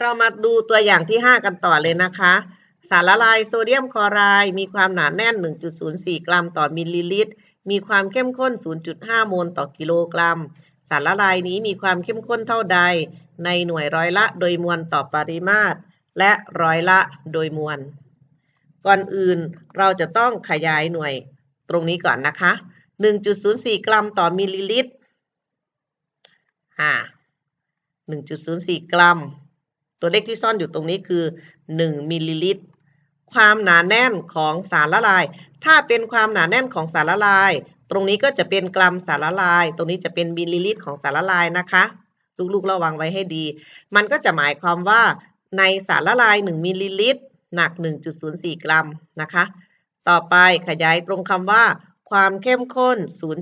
เรามาดูตัวอย่างที่ 5 กันต่อเลยนะคะ สารละลายโซเดียมคลอไรด์มีความหนาแน่น 1.04 กรัมต่อมิลลิลิตร มีความเข้มข้น 0.5 โมลต่อกิโลกรัม สารละลายนี้มีความเข้มข้นเท่าใด ในหน่วยร้อยละโดยมวลต่อปริมาตร และร้อยละโดยมวล ก่อนอื่นเราจะต้องขยายหน่วยตรงนี้ก่อนนะคะ 1.04 กรัมต่อมิลลิลิตรอ่า1.04 กรัม ตัวเลขที่ซ่อนอยู่ตรงนี้คือ 1 มิลลิลิตร ความหนาแน่นของสารละลาย ถ้าเป็นความหนาแน่นของสารละลาย ตรงนี้ก็จะเป็นกรัมสารละลาย ตรงนี้จะเป็นมิลลิลิตรของสารละลายนะคะ ลูกๆระวังไว้ให้ดี มันก็จะหมายความว่าในสารละลาย 1 มิลลิลิตร หนัก 1.04 กรัมนะคะ ต่อไปขยายตรงคำว่า ความเข้มข้น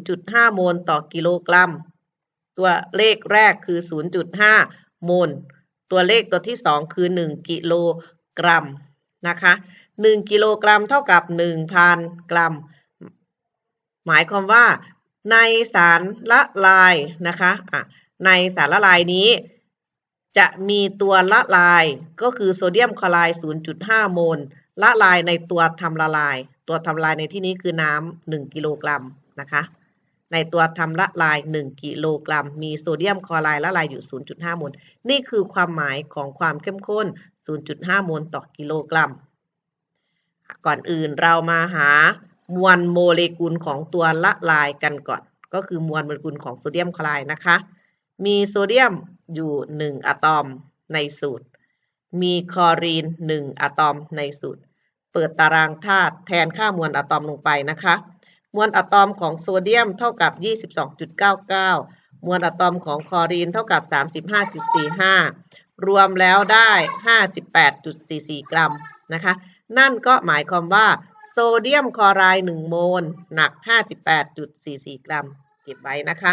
0.5 โมลต่อกิโลกรัม ตัวเลขแรกคือ 0.5 โมล ตัวเลขตัวที่ 2 คือ 1 กิโลกรัมนะคะ1กิโลกรัมเท่ากับ 1,000 กรัม หมายความว่าในสารละลายนะคะะในสารละลายนี้จะมีตัวละลายก็คือโซเดียมคลอไรด์ 0.5 โมล ละลายในตัวทำละลาย ตัวทำละลายในที่นี้คือน้ำ1กิโลกรัมนะคะ ในตัวทำละลาย 1 กิโลกรัม มีโซเดียมคลอไรด์ละลายอยู่ 0.5 โมล นี่คือความหมายของความเข้มข้น 0.5 โมลต่อกิโลกรัม ก่อนอื่นเรามาหามวลโมเลกุลของตัวละลายกันก่อน ก็คือมวลโมเลกุลของโซเดียมคลอไรด์นะคะ มีโซเดียมอยู่ 1 อะตอมในสูตร มีคลอรีน 1 อะตอมในสูตร เปิดตารางธาตุแทนค่ามวลอะตอมลงไปนะคะ มวลอะตอมของโซเดียมเท่ากับ 22.99 มวลอะตอมของคลอรีนเท่ากับ 35.45 รวมแล้วได้ 58.44 กรัมนะคะ นั่นก็หมายความว่าโซเดียมคลอไรด์1โมลหนัก 58.44 กรัม เก็บไว้นะคะ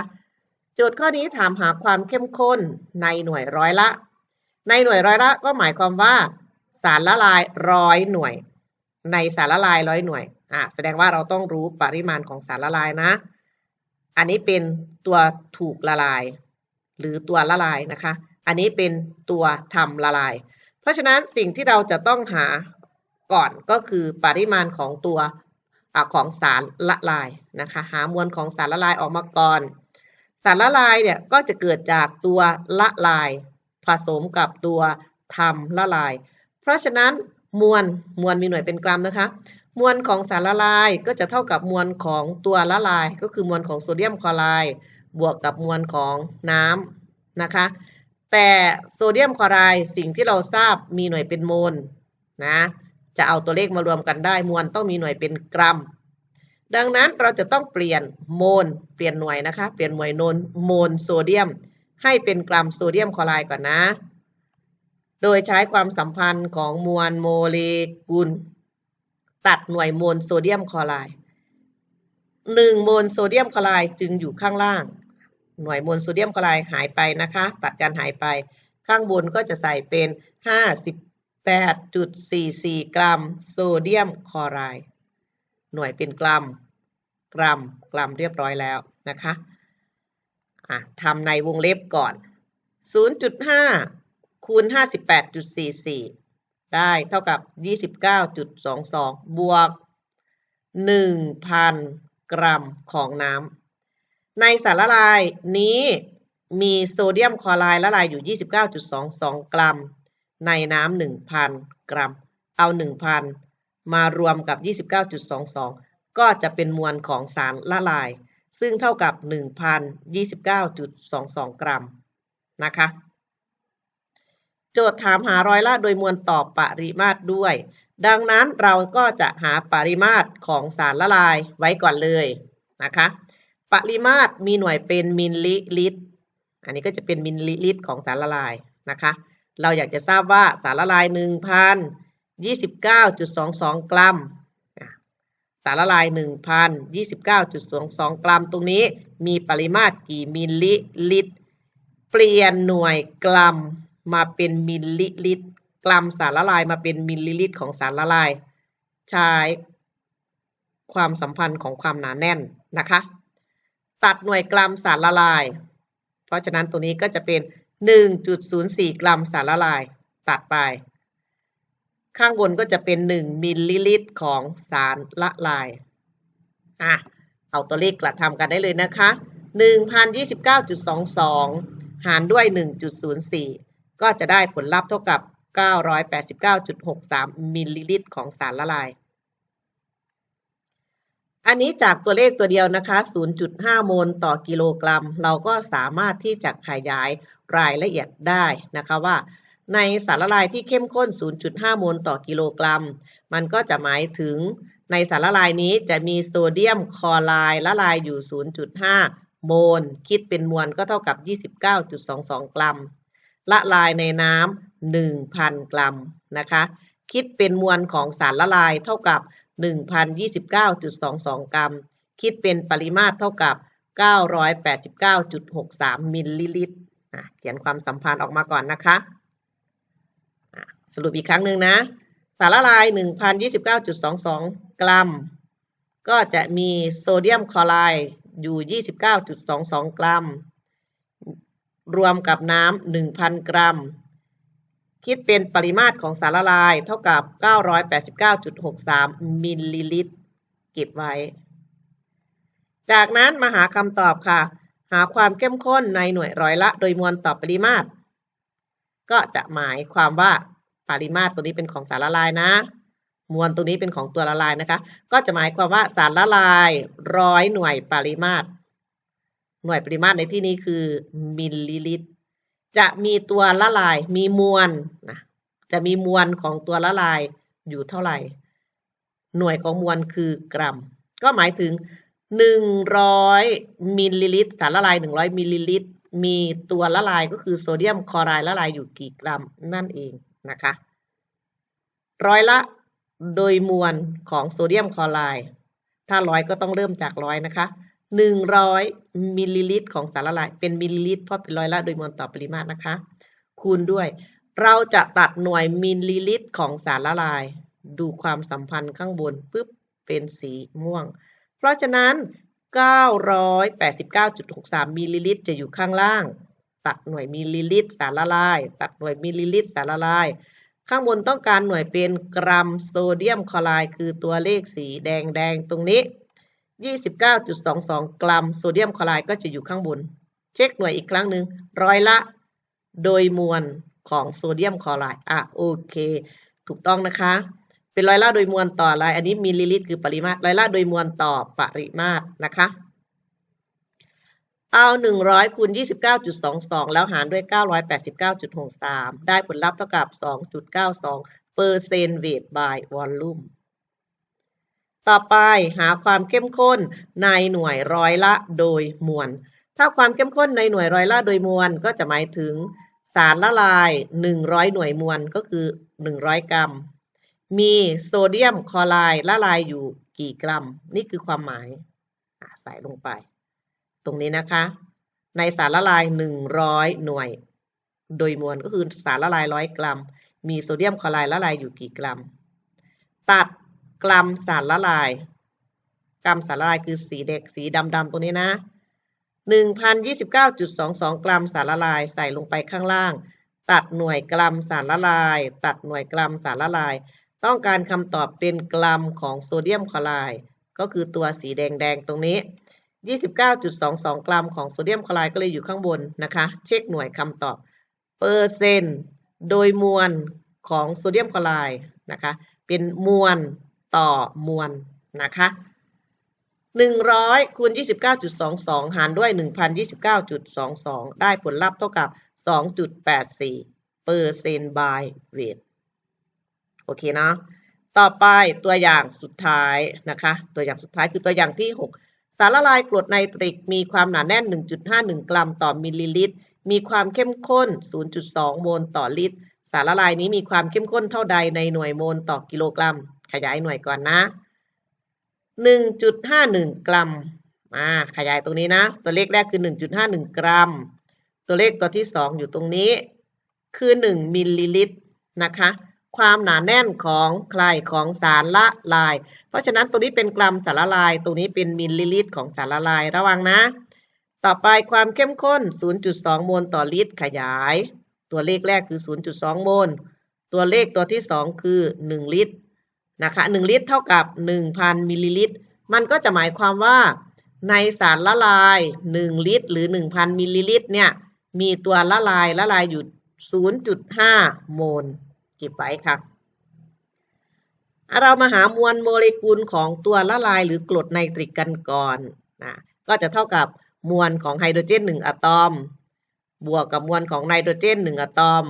โจทย์ข้อนี้ถามหาความเข้มข้นในหน่วยร้อยละ ในหน่วยร้อยละก็หมายความว่า สารละลายร้อยหน่วย ในสารละลายร้อยหน่วย อะแสดงว่าเราต้องรู้ปริมาณของสารละลายนะ อันนี้เป็นตัวถูกละลาย หรือตัวละลายนะคะ อันนี้เป็นตัวทำละลาย เพราะฉะนั้นสิ่งที่เราจะต้องหาก่อนก็คือปริมาณของตัวอของสารละลายนะคะ หามวลของสารละลายออกมาก่อน สารละลายเนี่ยก็จะเกิดจากตัวละลาย ผสมกับตัวทำละลาย เพราะฉะนั้นมวลมวลมีหน่วยเป็นกรัมนะคะ มวลของสารละลายก็จะเท่ากับมวลของตัวละลาย ก็คือมวลของโซเดียมคลอไรด์บวกกับมวลของน้ำนะคะ แต่โซเดียมคลอไรด์สิ่งที่เราทราบมีหน่วยเป็นโมลนะจะเอาตัวเลขมารวมกันได้มวลต้องมีหน่วยเป็นกรัม ดังนั้นเราจะต้องเปลี่ยนโมลเปลี่ยนหน่วยนะคะเปลี่ยนหน่วยนนโมลโซเดียม ให้เป็นกรัมโซเดียมคลอไรด์ก่อนนะ โดยใช้ความสัมพันธ์ของมวลโมเลกุล ตัดหน่วยโมลโซเดียมคลอไรด์หนึ่งโมลโซเดียมคลอไรด์จึงอยู่ข้างล่าง หน่วยโมลโซเดียมคลอไรด์หายไปนะคะ ตัดการหายไป ข้างบนก็จะใส่เป็น58.44กรัมโซเดียมคลอไรด์หน่วยเป็นกรัม กรัม กรัมเรียบร้อยแล้วนะคะะทำในวงเล็บก่อน 0.5 คูณ 58.44 ได้เท่ากับ29.22บวก1,000กรัมของน้ำในสารละลายนี้มีโซเดียมคลอไรด์ละลายอยู่ 29.22 กรัม ในน้ำ1,000 กรัม เอา 1,000 มารวมกับ 29.22 ก็จะเป็นมวลของสารละลาย ซึ่งเท่ากับ 1,029.22 กรัม นะคะ โจทย์ถามหาร้อยละโดยมวลตอบปริมาตรด้วย ดังนั้นเราก็จะหาปริมาตรของสารละลายไว้ก่อนเลยนะคะ ปริมาตรมีหน่วยเป็นมิลลิลิตร อันนี้ก็จะเป็นมิลลิลิตรของสารละลายนะคะ เราอยากจะทราบว่าสารละลาย 1,029.22 กรัม สารละลาย 1,029.22 กรัม ตรงนี้มีปริมาตรกี่มิลลิลิตร เปลี่ยนหน่วยกรัม มาเป็นมิลลิลิตร กรัมสารละลายมาเป็นมิลลิลิตรของสารละลาย ใช้ความสัมพันธ์ของความหนาแน่นนะคะ ตัดหน่วยกรัมสารละลาย เพราะฉะนั้นตัวนี้ก็จะเป็น 1.04 กรัมสารละลาย ตัดไป ข้างบนก็จะเป็น 1 มิลลิลิตรของสารละลาย อะ เอาตัวเลขกระทำกันได้เลยนะคะ 1029.22 หารด้วย 1.04 ก็จะได้ผลลัพธ์เท่ากับ 989.63 มิลลิลิตรของสารละลาย อันนี้จากตัวเลขตัวเดียวนะคะ 0.5 โมลต่อกิโลกรัม เราก็สามารถที่จะขยายรายละเอียดได้นะคะว่า ในสารละลายที่เข้มข้น 0.5 โมลต่อกิโลกรัม มันก็จะหมายถึงในสารละลายนี้จะมีโซเดียมคลอไรด์ละลายอยู่ 0.5 โมล คิดเป็นมวลก็เท่ากับ 29.22 กรัม ละลายในน้ำ1,000 กรัมนะคะ คิดเป็นมวลของสารละลายเท่ากับ 1,029.22 กรัม คิดเป็นปริมาตรเท่ากับ 989.63 มิลลิลิตรเขียนความสัมพันธ์ออกมาก่อนนะคะ สรุปอีกครั้งหนึ่งนะ สารละลาย 1,029.22 กรัม ก็จะมีโซเดียมคลอไรด์อยู่ 29.22 กรัม รวมกับน้ำ1,000 กรัม คิดเป็นปริมาตรของสารละลายเท่ากับ 989.63 มิลลิลิตร เก็บไว้ จากนั้นมาหาคำตอบค่ะ หาความเข้มข้นในหน่วยร้อยละโดยมวลต่อปริมาตร ก็จะหมายความว่าปริมาตรตัวนี้เป็นของสารละลายนะ มวลตัวนี้เป็นของตัวละลายนะคะ ก็จะหมายความว่าสารละลายร้อยหน่วยปริมาตร หน่วยปริมาตรในที่นี้คือมิลลิลิตร จะมีตัวละลาย มีมวลนะจะมีมวลของตัวละลายอยู่เท่าไหร่ หน่วยของมวลคือกรัม ก็หมายถึง 100มิลลิลิตร สารละลาย 100มิลลิลิตร มีตัวละลายก็คือโซเดียมคลอไรด์ละลายอยู่กี่กรัมนั่นเองนะคะ ร้อยละโดยมวลของโซเดียมคลอไรด์ถ้าร้อยก็ต้องเริ่มจากร้อยนะคะ หนึ่งร้อยมิลลิลิตรของสารละลาย เป็นมิลลิลิตรเพราะเป็นร้อยละโดยมวลต่อปริมาตรนะคะ คูณด้วย เราจะตัดหน่วยมิลลิลิตรของสารละลาย ดูความสัมพันธ์ข้างบนปุ๊บเป็นสีม่วง เพราะฉะนั้น 989.63มิลลิลิตรจะอยู่ข้างล่าง ตัดหน่วยมิลลิลิตรสารละลาย ตัดหน่วยมิลลิลิตรสารละลาย ข้างบนต้องการหน่วยเป็นกรัมโซเดียมคลอไรด์คือตัวเลขสีแดงแดงตรงนี้ 29.22 กรัม โซเดียมคลอไรด์ก็จะอยู่ข้างบน เช็คหน่วยอีกครั้งหนึ่งร้อยละ โดยมวลของโซเดียมคลอไรด์อะโอเค ถูกต้องนะคะ เป็นร้อยละโดยมวลต่ออะไรอันนี้มิลลิลิตรคือปริมาตรร้อยละโดยมวลต่อปริมาตรนะคะเอา 100คูณ29.22 แล้วหารด้วย 989.63 ได้ผลลัพธ์เท่ากับ 2.92เปอร์เซนต์เวท by volume ต่อไปหาความเข้มข้นในหน่วยร้อยละโดยมวล ถ้าความเข้มข้นในหน่วยร้อยละโดยมวลก็จะหมายถึงสารละลาย 100 หน่วยมวลก็คือ 100 กรัม มีโซเดียมคลอไรด์ละลายอยู่กี่กรัม นี่คือความหมายใส่ลงไป ตรงนี้นะคะ ในสารละลาย 100 หน่วย โดยมวลก็คือสารละลาย 100 กรัม มีโซเดียมคลอไรด์ละลายอยู่กี่กรัม ตัด กรัมสารละลาย กรัมสารละลายคือสีเด็กสีดำๆตรงนี้นะ 1,029.22 กรัมสารละลายใส่ลงไปข้างล่าง ตัดหน่วยกรัมสารละลาย ตัดหน่วยกรัมสารละลาย ต้องการคำตอบเป็นกรัมของโซเดียมคลอไรด์ก็คือตัวสีแดงๆตรงนี้ 29.22 กรัมของโซเดียมคลอไรด์ก็เลยอยู่ข้างบนนะคะ เช็คหน่วยคำตอบเปอร์เซ็นต์โดยมวลของโซเดียมคลอไรด์นะคะ เป็นมวล ต่อมวลนะคะ100คูณ29.22 หารด้วย 1,029.22 ได้ผลลัพธ์เท่ากับ 2.84เปอร์เซนต์ by weight โอเคนะต่อไปตัวอย่างสุดท้ายนะคะ ตัวอย่างสุดท้ายคือตัวอย่างที่ 6 สารละลายกรดไนตริก มีความหนาแน่น 1.51 กรัมต่อมิลลิลิตร มีความเข้มข้น 0.2 โมลต่อลิตร สารละลายนี้มีความเข้มข้นเท่าใดในหน่วยโมลต่อกิโลกรัม ขยายหน่วยก่อนนะ 1.51 กรัมมาขยายตรงนี้นะ ตัวเลขแรกคือ 1.51 กรัม ตัวเลขตัวที่ 2 อยู่ตรงนี้ คือ 1 มิลลิลิตรนะคะ ความหนาแน่นของใครของสารละลาย เพราะฉะนั้นตรงนี้เป็นกรัมสารละลายตรงนี้เป็นมิลลิลิตรของสารละลายระวังนะ ต่อไปความเข้มข้น 0.2 โมลต่อลิตรขยาย ตัวเลขแรกคือ 0.2 โมล ตัวเลขตัวที่ 2 คือ 1 ลิตร นะคะ1ลิตรเท่ากับ 1,000มิลลิลิตร มันก็จะหมายความว่า ในสารละลาย 1 ลิตร หรือ 1,000มิลลิลิตรเนี่ยมีตัวละลายละลายอยู่ 0.5 โมลเก็บไว้ค่ะ เรามาหามวลโมเลกุลของตัวละลายหรือกรดไนตริกกันก่อนนะก็จะเท่ากับมวลของไฮโดรเจน 1 อะตอม บวกกับมวลของไนโตรเจน 1 อะตอม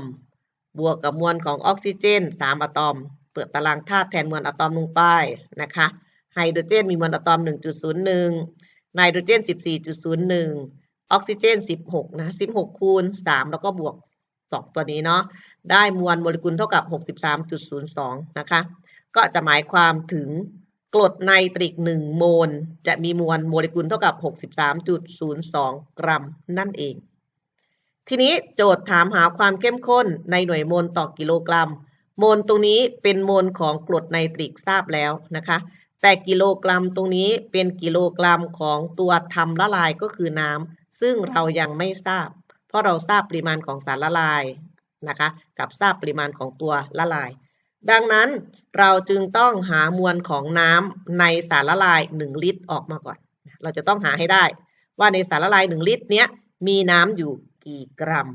บวกกับมวลของออกซิเจน 3 อะตอม เปิดตารางธาตุแทนมวลอะตอมลงไปนะคะไฮโดรเจนมีมวลอะตอม 1.01 ไนโตรเจน 14.01 ออกซิเจน 16 นะ 16 คูณ 3 แล้วก็บวก 2 ตัวนี้เนาะ ได้มวลโมเลกุลเท่ากับ 63.02 นะคะ ก็จะหมายความถึงกรดไนตริก 1 โมล จะมีมวลโมเลกุลเท่ากับ 63.02 กรัม นั่นเอง ทีนี้โจทย์ถามหาความเข้มข้นในหน่วยโมลต่อกิโลกรัม โมลตรงนี้เป็นโมลของกรดไนตริกทราบแล้วนะคะ แต่กิโลกรัมตรงนี้เป็นกิโลกรัมของตัวทำละลายก็คือน้ำซึ่งเรายังไม่ทราบ เพราะเราทราบปริมาณของสารละลายนะคะ กับทราบปริมาณของตัวละลาย ดังนั้นเราจึงต้องหามวลของน้ำในสารละลาย 1 ลิตรออกมาก่อน เราจะต้องหาให้ได้ ว่าในสารละลาย 1 ลิตรเนี้ยมีน้ำอยู่กี่กรัม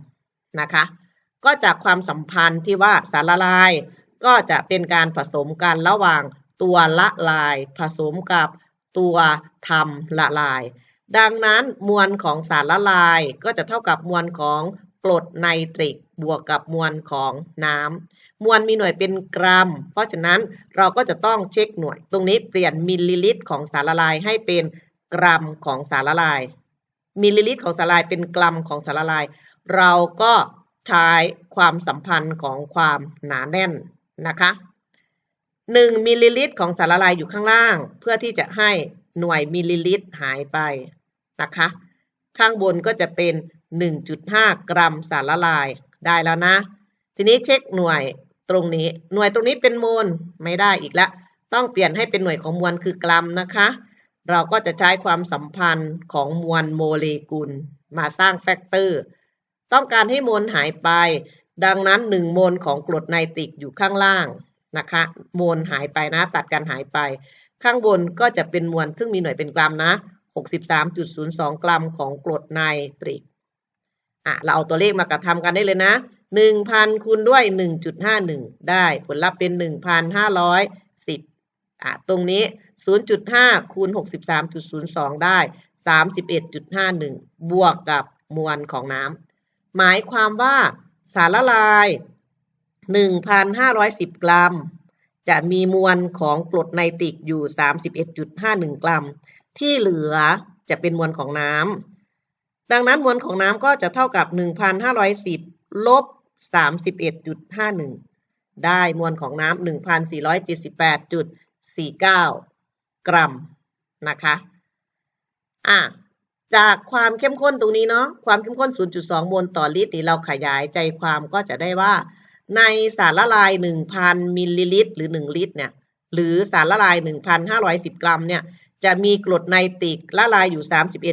นะคะ ก็จากความสัมพันธ์ที่ว่าสารละลายก็จะเป็นการผสมกันระหว่างตัวละลาย ผสมกับตัวทำละลาย ดังนั้นมวลของสารละลายก็จะเท่ากับมวลของกรดไนตริกบวกกับมวลของน้ำมวลมีหน่วยเป็นกรัม เพราะฉะนั้นเราก็จะต้องเช็คหน่วย ตรงนี้เปลี่ยนมิลลิลิตรของสารละลายให้เป็นกรัมของสารละลาย มิลลิลิตรของสารละลายเป็นกรัมของสารละลาย เราก็ ใช้ความสัมพันธ์ของความหนาแน่นนะคะ1มิลลิลิตรของสารละลายอยู่ข้างล่าง เพื่อที่จะให้หน่วยมิลลิลิตรหายไปนะคะ ข้างบนก็จะเป็น 1.5 กรัมสารละลายได้แล้วนะ ทีนี้เช็คหน่วยตรงนี้ หน่วยตรงนี้เป็นโมลไม่ได้อีกแล้วต้องเปลี่ยนให้เป็นหน่วยของมวลคือกรัมนะคะ เราก็จะใช้ความสัมพันธ์ของมวลโมเลกุล มาสร้างแฟกเตอร์ ต้องการให้โมลหายไป ดังนั้น1โมลของกรดไนตริกอยู่ข้างล่างนะคะโมลหายไปนะ ตัดกันหายไป ข้างบนก็จะเป็นมวลซึ่งมีหน่วยเป็นกรัมนะ 63.02 กรัมของกรดไนตริกอะเราเอาตัวเลขมากระทำกันได้เลยนะ 1,000คูณด้วย 1.51 ได้ผลลัพธ์เป็น 1,510อะตรงนี้ 0.5คูณ63.02 ได้ 31.51 บวกกับมวลของน้ำ หมายความว่าสารละลาย 1,510 กรัม จะมีมวลของกรดไนตริกอยู่ 31.51 กรัม ที่เหลือจะเป็นมวลของน้ำ ดังนั้นมวลของน้ำก็จะเท่ากับ 1,510 ลบ 31.51 ได้มวลของน้ำ 1,478.49 กรัมนะคะ อะ จากความเข้มข้นตรงนี้เนาะความเข้มข้น 0.2โมลต่อลิตรนี่เราขยายใจความก็จะได้ว่า ในสารละลาย 1,000 มิลลิลิตร หรือ 1 ลิตรเนี่ยหรือสารละลาย 1,510 กรัมเนี่ยจะมีกรดไนตริกละลายอยู่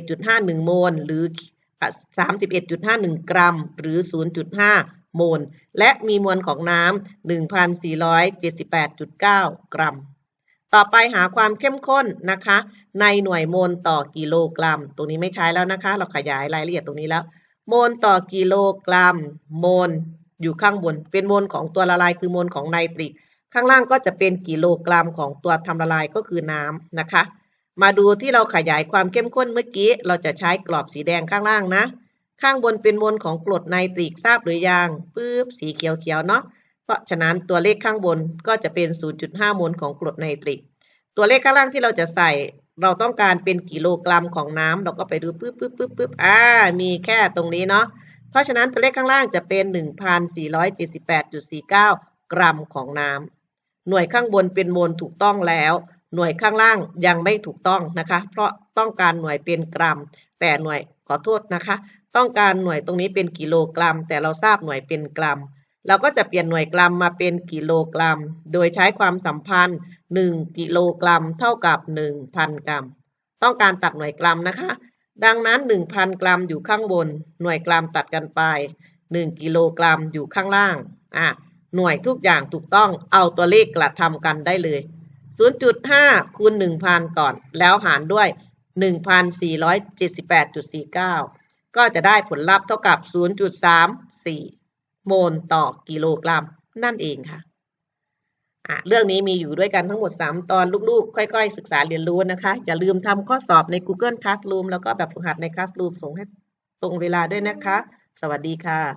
31.51 โมลหรือ 31.51 กรัม หรือ 0.5 โมล และมีมวลของน้ำ 1,478.9 กรัม ต่อไปหาความเข้มข้นนะคะ ในหน่วยโมลต่อกิโลกรัม ตรงนี้ไม่ใช้แล้วนะคะ เราขยายรายละเอียดตรงนี้แล้ว โมลต่อกิโลกรัม โมลอยู่ข้างบน เป็นโมลของตัวละลายคือโมลของไนตริก ข้างล่างก็จะเป็นกิโลกรัมของตัวทำละลายก็คือน้ำนะคะ มาดูที่เราขยายความเข้มข้นเมื่อกี้ เราจะใช้กรอบสีแดงข้างล่างนะ ข้างบนเป็นมวลของกรดไนตริกทราบหรือยังปึ๊บสีเขียวๆเนาะ เพราะฉะนั้นตัวเลขข้างบนก็จะเป็น 0.5โมลของกรดไนตริก ตัวเลขข้างล่างที่เราจะใส่เราต้องการเป็นกิโลกรัมของน้ำเราก็ไปดูปึ๊บปึ๊บปึ๊บปึ๊บอ่ามีแค่ตรงนี้เนาะเพราะฉะนั้นตัวเลขข้างล่างจะเป็น 1,478.49 กรัมของน้ำหน่วยข้างบนเป็นโมลถูกต้องแล้ว หน่วยข้างล่างยังไม่ถูกต้องนะคะ เพราะต้องการหน่วยเป็นกรัม แต่หน่วยขอโทษนะคะ ต้องการหน่วยตรงนี้เป็นกิโลกรัม แต่เราทราบหน่วยเป็นกรัม เราก็จะเปลี่ยนหน่วยกรัมมาเป็นกิโลกรัม โดยใช้ความสัมพันธ์ 1 กิโลกรัม เท่ากับ 1,000 กรัม ต้องการตัดหน่วยกรัมนะคะ ดังนั้น 1,000 กรัมอยู่ข้างบน หน่วยกรัมตัดกันไป 1 กิโลกรัมอยู่ข้างล่างอะหน่วยทุกอย่างถูกต้องเอาตัวเลขกระทำกันได้เลย 0.5 คูณ 1,000 ก่อน แล้วหารด้วย 1,478.49 ก็จะได้ผลลัพธ์เท่ากับ 0.34 โมลต่อกิโลกรัมนั่นเองค่ะะเรื่องนี้มีอยู่ด้วยกันทั้งหมด 3 ตอนลูกๆ ค่อยๆ ศึกษาเรียนรู้นะคะ อย่าลืมทำข้อสอบใน Google Classroom แล้วก็แบบฝึกหัดใน Classroom ส่งให้ตรงเวลาด้วยนะคะ สวัสดีค่ะ